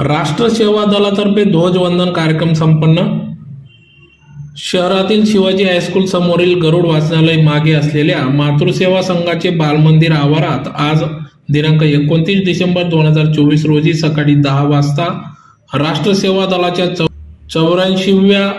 राष्ट्र सेवा दलातर्फे ध्वजवंदन कार्यक्रम संपन्न. शहरातील शिवाजी हायस्कूल समोरील गरुड वाचनालय मागे असलेल्या मातृसेवा संघाचे बालमंदिर आवारात आज दिनांक एकोणतीस डिसेंबर दोन हजार चोवीस रोजी सकाळी दहा वाजता राष्ट्र सेवा दलाच्या चौ चौऱ्याऐंशीव्या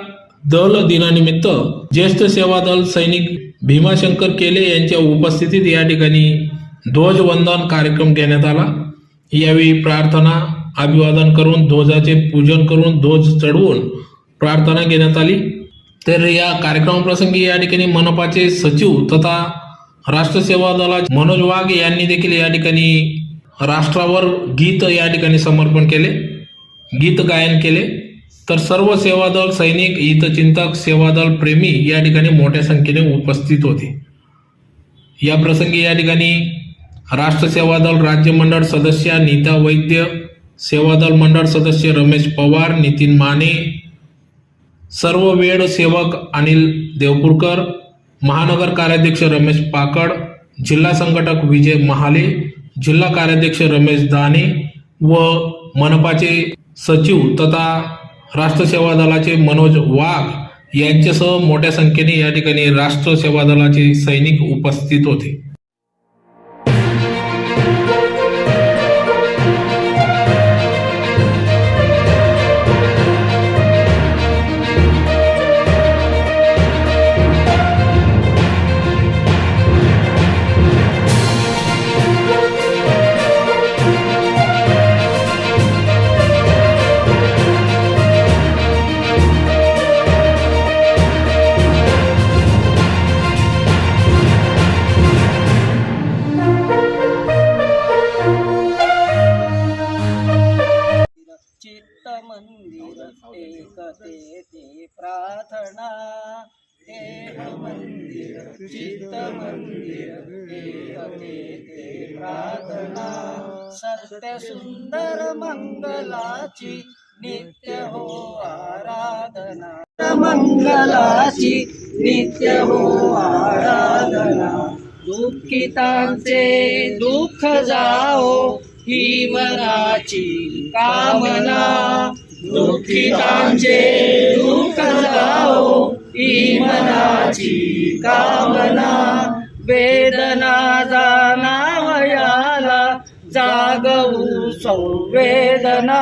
दल दिनानिमित्त ज्येष्ठ सेवा दल सैनिक भीमाशंकर केले यांच्या उपस्थितीत या ठिकाणी ध्वजवंदन कार्यक्रम घेण्यात आला. यावेळी प्रार्थना अभिवादन करून ध्वजाचे पूजन करून ध्वज चढवून प्रार्थना घेण्यात आली. तर या कार्यक्रमाप्रसंगी या ठिकाणी मनपाचे सचिव तथा राष्ट्र सेवा दला मनोज वाघ यांनी देखील या ठिकाणी राष्ट्रावर गीत या ठिकाणी समर्पण केले गीत गायन केले. तर सर्व सेवा दल सैनिक हितचिंतक सेवा दल प्रेमी या ठिकाणी मोठ्या संख्येने उपस्थित होते. या प्रसंगी या ठिकाणी राष्ट्र सेवा दल राज्यमंडळ सदस्य नीता वैद्य सेवादल मंडळ सदस्य रमेश पवार नितीन माने सर्व वेळ सेवक अनिल देवपूरकर महानगर कार्याध्यक्ष रमेश पाकड जिल्हा संघटक विजय महाले जिल्हा कार्याध्यक्ष रमेश दाने व मनपाचे सचिव तथा राष्ट्र सेवा दलाचे मनोज वाघ यांच्यासह मोठ्या संख्येने या ठिकाणी राष्ट्र सेवा दलाचे सैनिक उपस्थित होते. चित्त मंदिर एकते ती प्रार्थना. देव मंदिर चित्त मंदिर एकते ते प्रार्थना. सत्य सुंदर मंगलाची नित्य हो आराधना. मंगलाची नित्य हो आराधना. दुःखितांचे दुःख जाओ ही मनाची कामना दुःखितांचे दुःख जाओ. ही मनाची कामना वेदना जाणावयाला जागवू संवेदना.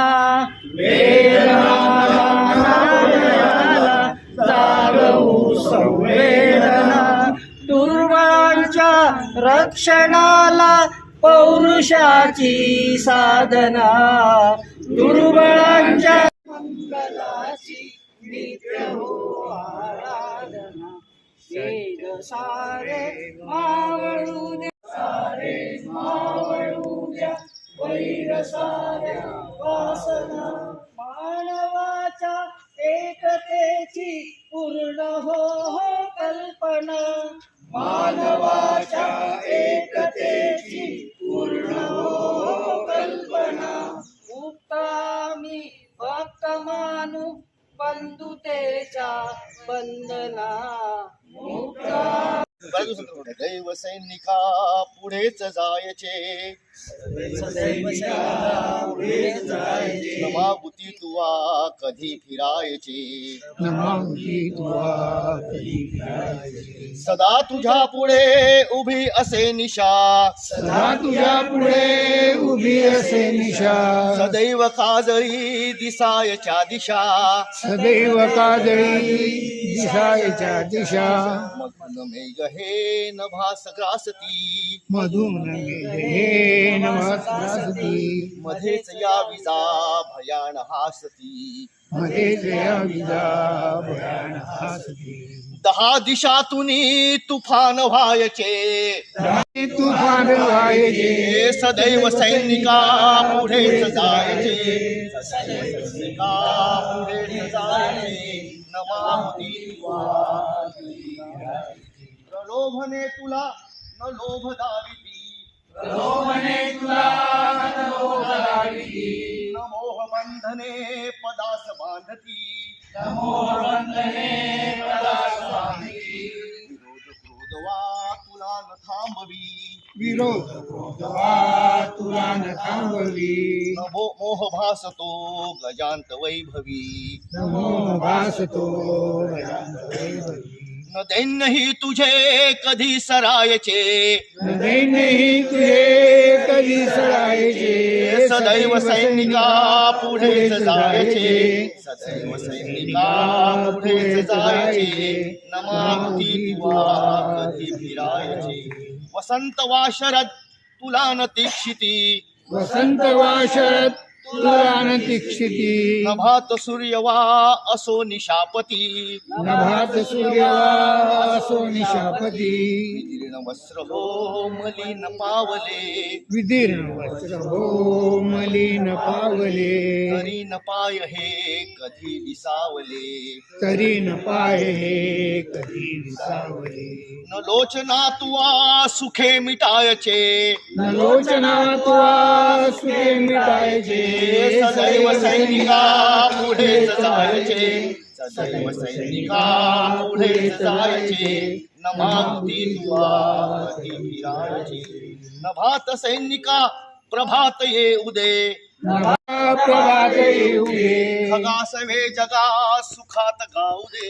वेदना जाणावयाला जागवू संवेदना. दुर्वांच्या रक्षणाला पौरुषाची साधना पुढेच जायचे नमाभूती तुवा कधी फिरायचे? सदा तुझ्या पुढे उभी असे निशा. सदा तुझ्या पुढे उभी असे निशा. सदैव काजळी दिसायच्या दिशा. सदैव काजळी दिशायच्या दिशा. मधुन मेघ हे नभास ग्रासती. मधून हे नमस्कारती मध्येच या विजा भयान हासती. मध्येच या विजा भयान हासती. दहा दिशातुनी तुफान व्हायचे. तुफान व्हायचे. सदैव सैनिका पुढेच जायचे. सैनिका पुढेच जायचे. नमाहुती प्रलोभने तुला न लोभ दाविती. न लोभ दाविती न मोह बंधने पदास बांधती न मोह बंधने पदास बांधती विरोध क्रोधवा तुला न थांबवी। विरोध क्रोधवा तुला न थांबवी। न भो मोह भासतो गजांत वैभवी। नमो भासतो गजानन वैभवी. न दैन्यही तुझे कधी सरायचे. न दैन्यही तुझे कधी सरायचे? सदैव सैनिका पुढेच जायचे. सदैव सैनिका पुढेच जायचे. नमाती तुवा कधी फिरायचे. वसंत वा शरद तुला न तीक्षिती. वसंत वा शरद दीक्षिती नभात सूर्य वा असो निशापती। नभात सूर्य असो निशापती। विदीर्ण वस्त्र हो मलिन पावले। विदीर्ण हो मलिन पावले। तरी न पाय हे कधी विसावले। तरी न पाय हे कधी विसावले। न लोचना तुवा सुखे मिटायचे। न लोचना तुला सुखे मिटायचे। सदैव सैनिका पुढेच जायचे। सदैव सैनिका पुढेच जायचे। न मागती तुवा कधी न भात सैनिका प्रभात ये उदे। प्रभात येऊ दे खगासवे जगा सुखात गाऊ दे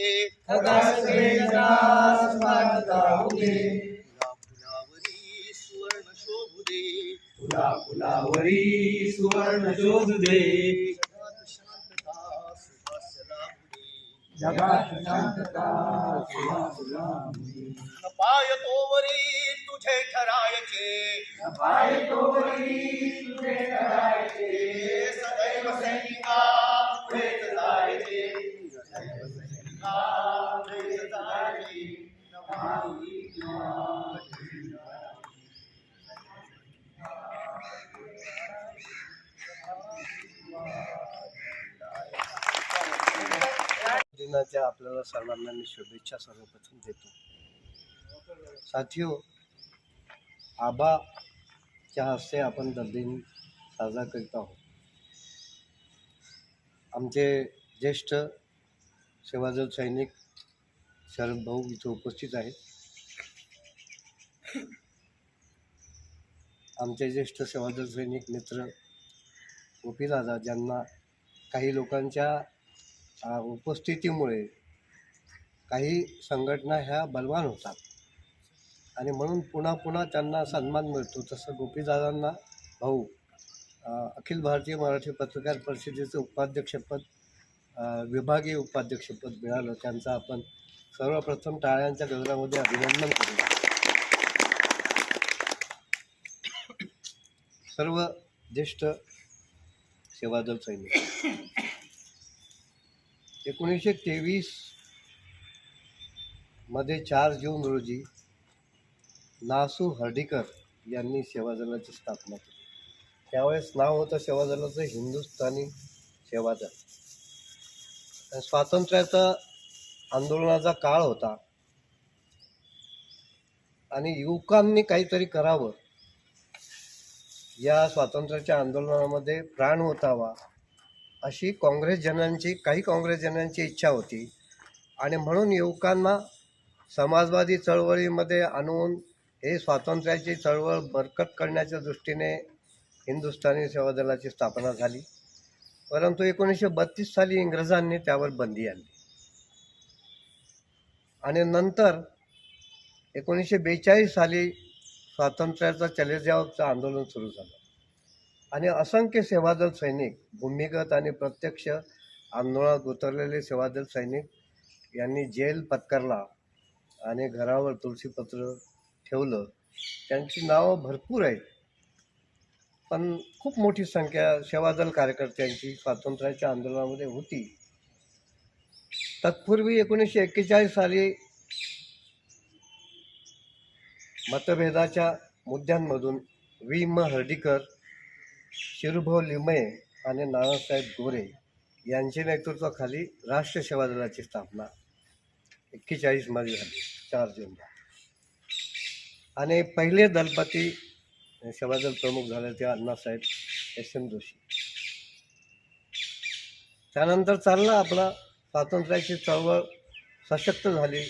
फुलावरी सुवर्ण शोभू दे फुलावरी सुवर्ण शोध दे जगात शांतता सुहास लाभू दे जगात शांतता सुवास लाभू दे. न पाय तोवरी तुझे ठरायचे. पाय तोवरी तुझे दिनाच्या आपल्याला सर्वांना मी शुभेच्छा सर्वप्रथम देतो. साथियो आबाच्या हस्ते आपण दिन साजरा करीत आहोत. आमचे ज्येष्ठ सेवादल सैनिक शरद भाऊ इथे उपस्थित आहेत. आमचे ज्येष्ठ सेवादल सैनिक मित्र गोपीदादा ज्यांना काही लोकांच्या उपस्थितीमुळे काही संघटना ह्या बलवान होतात. आणि म्हणून पुन्हा पुन्हा त्यांना सन्मान मिळतो. तसं गोपीदादांना भाऊ अखिल भारतीय मराठी पत्रकार परिषदेचं उपाध्यक्षपद विभागीय उपाध्यक्षपद मिळालं. त्यांचं आपण सर्वप्रथम टाळ्यांच्या गजरामध्ये अभिनंदन करू. सर्व ज्येष्ठ सेवादल सैनिक. एकोणीसशे तेवीसमध्ये चार जून रोजी नासू हर्डीकर यांनी सेवादलाची स्थापना केली. त्यावेळेस नाव होतं सेवादलाचं हिंदुस्थानी सेवादल. स्वातंत्र्याचा आंदोलनाचा काळ होता. आणि युवकांनी काहीतरी करावं. या स्वातंत्र्याच्या आंदोलनामध्ये प्राण ओतावा. अशी काँग्रेसजनांची काही काँग्रेसजनांची इच्छा होती. आणि म्हणून युवकांना समाजवादी चळवळीमध्ये आणून हे स्वातंत्र्याची चळवळ बरकत करण्याच्या दृष्टीने हिंदुस्थानी सेवा दलाची स्थापना झाली. परंतु एकोणीसशे बत्तीस साली इंग्रजांनी त्यावर बंदी आणली. आणि नंतर एकोणीसशे बेचाळीस साली स्वातंत्र्याचं चले जावचं आंदोलन सुरू झालं. आणि असंख्य सेवादल सैनिक भूमिगत आणि प्रत्यक्ष आंदोलनात उतरलेले सेवादल सैनिक यांनी जेल पत्करला आणि घरावर तुळशीपत्र ठेवलं. त्यांची नावं भरपूर आहेत पण खूप मोठी संख्या सेवादल कार्यकर्त्यांची स्वातंत्र्याच्या आंदोलनामध्ये होती. तत्पूर्वी एकोणीसशे एक्केचाळीस साली मतभेदाच्या मुद्द्यांमधून वी. म. हर्डीकर शिरुभाऊ लिमये आणि नानासाहेब गोरे यांच्या नेतृत्वाखाली राष्ट्र सेवा दलाची स्थापना. एक्केचाळीसमध्ये झाली. चार जूनला आणि पहिले दलपती सेवादल प्रमुख झाले ते अण्णासाहेब एस एम जोशी. त्यानंतर चालला आपला स्वातंत्र्याची चळवळ. सशक्त झाली.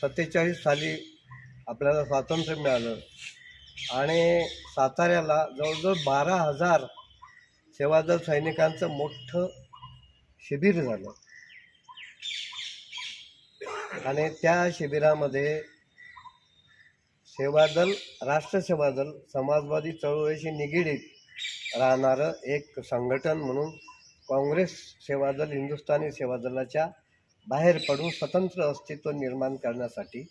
सत्तेचाळीस साली आपल्याला स्वातंत्र्य मिळालं. आणि साताऱ्याला जवळजवळ बारा हजार सेवादल सैनिकांचं मोठं शिबिर झालं. आणि त्या शिबिरामध्ये सेवादल राष्ट्र सेवादल समाजवादी चळवळीशी निगडीत राहणारं एक संघटन म्हणून काँग्रेस सेवादल हिंदुस्थानी सेवादलाच्या बाहेर पडून स्वतंत्र अस्तित्व निर्माण करण्यासाठी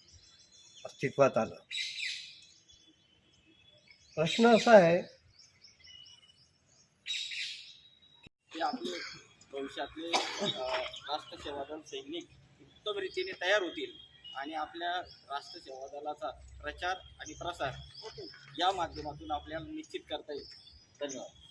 अस्तित्वात आलं. प्रश्न असा आहे ते आपले भविष्यातले राष्ट्र राष्ट्रसेवा दल सैनिक उत्तम रीतीने तयार होतील आणि आपल्या राष्ट्रसेवा दलाचा प्रचार आणि प्रसार या माध्यमातून आपल्याला निश्चित करता येईल. धन्यवाद.